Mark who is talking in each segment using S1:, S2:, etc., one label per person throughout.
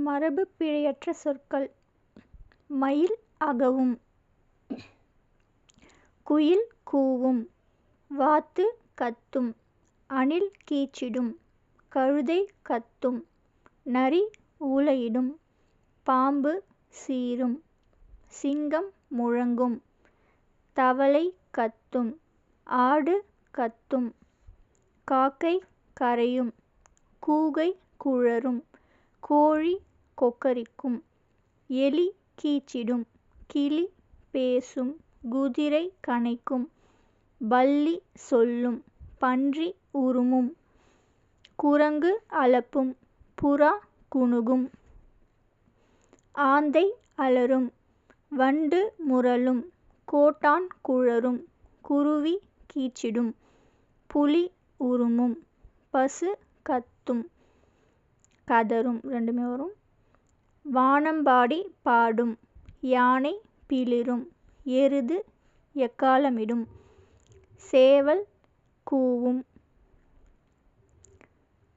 S1: மரபு பிழையற்ற சொற்கள். மயில் அகவும். குயில் கூவும். வாத்து கத்தும். அணில் கீச்சிடும். கழுதை கத்தும். நரி ஊளையிடும். பாம்பு சீரும். சிங்கம் முழங்கும். தவளை கத்தும். ஆடு கத்தும். காக்கை கரையும். கூகை குழறும் கோழி கொக்கரிக்கும். எலி கீச்சிடும். கிளி பேசும். குதிரை கனைக்கும் பல்லி சொல்லும். பன்றி உறுமும். குரங்கு அலப்பும். புறா குணுகும். ஆந்தை அலறும் வண்டு முரலும். கோட்டான் குழறும் குருவி கீச்சிடும். புலி உறுமும். பசு கத்தும். கதறும் ரெண்டுமே வரும். வானம்பாடி பாடும். யானை பிளிரும். எருது எக்காளமிடும் சேவல் கூவும்.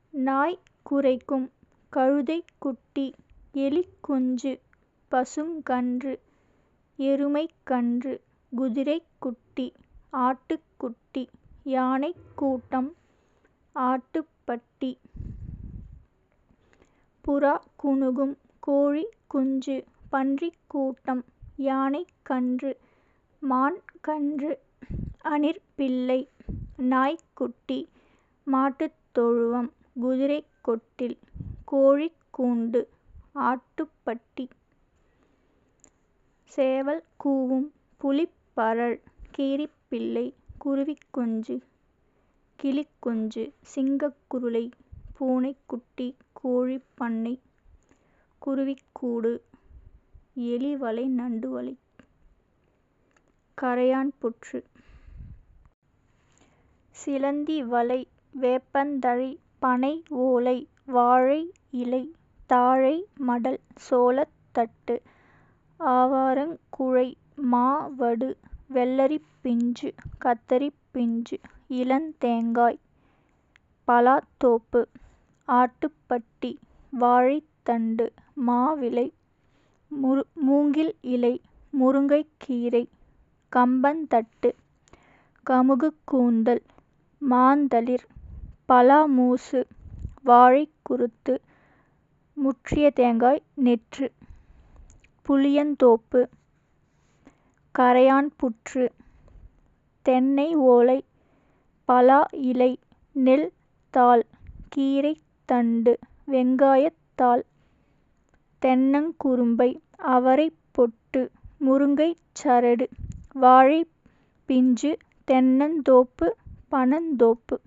S1: நாய் குரைக்கும். கழுதை குட்டி. எலி குஞ்சு. பசுங்கன்று எருமைக் கன்று. குதிரைக் குட்டி. ஆட்டுக்குட்டி. யானைக்கூட்டம் ஆட்டுப்பட்டி. புறா குணுகும் கோழி குஞ்சு பன்றிக் கூட்டம் யானைக் கன்று மான் கன்று அணிற் பிள்ளை நாய்க்குட்டி மாட்டுத் தொழுவம் குதிரைக் கொட்டில் கோழிக் கூண்டு ஆட்டுப்பட்டி சேவல் கூவும் புலிப்பறல் கீரிப்பிள்ளை குருவிக்குஞ்சு கிளிக்குஞ்சு சிங்கக்குருளை பூனைக்குட்டி கோழிப்பண்ணை பண்ணை குருவிக்கூடு எலிவலை நண்டுவலை கரையான் புற்று சிலந்தி வலை வேப்பந்தழை பனை ஓலை வாழை இலை தாழை மடல் சோளத் தட்டு ஆவாரங் குழை மா வடு வெள்ளரிப் பிஞ்சு கத்தரிப் பிஞ்சு ஆட்டுப்பட்டி வாழைத்தண்டு மாவிலை முரு மூங்கில் இலை முருங்கைக்கீரை கம்பந்தட்டு கம்பந் கமுகுக் கூந்தல் மாந்தளிர் பலா மூசு முற்றிய தேங்காய் நெற்று புளியந்தோப்பு கரையான் புற்று தென்னை ஓலை பலா இலை நெல் தாள் கீரை தண்டு வெங்காயத் தாள் அவரை அவரைப் பொட்டு முருங்கைச் சரடு வாழைப் பிஞ்சு தென்னந்தோப்பு பனந்தோப்பு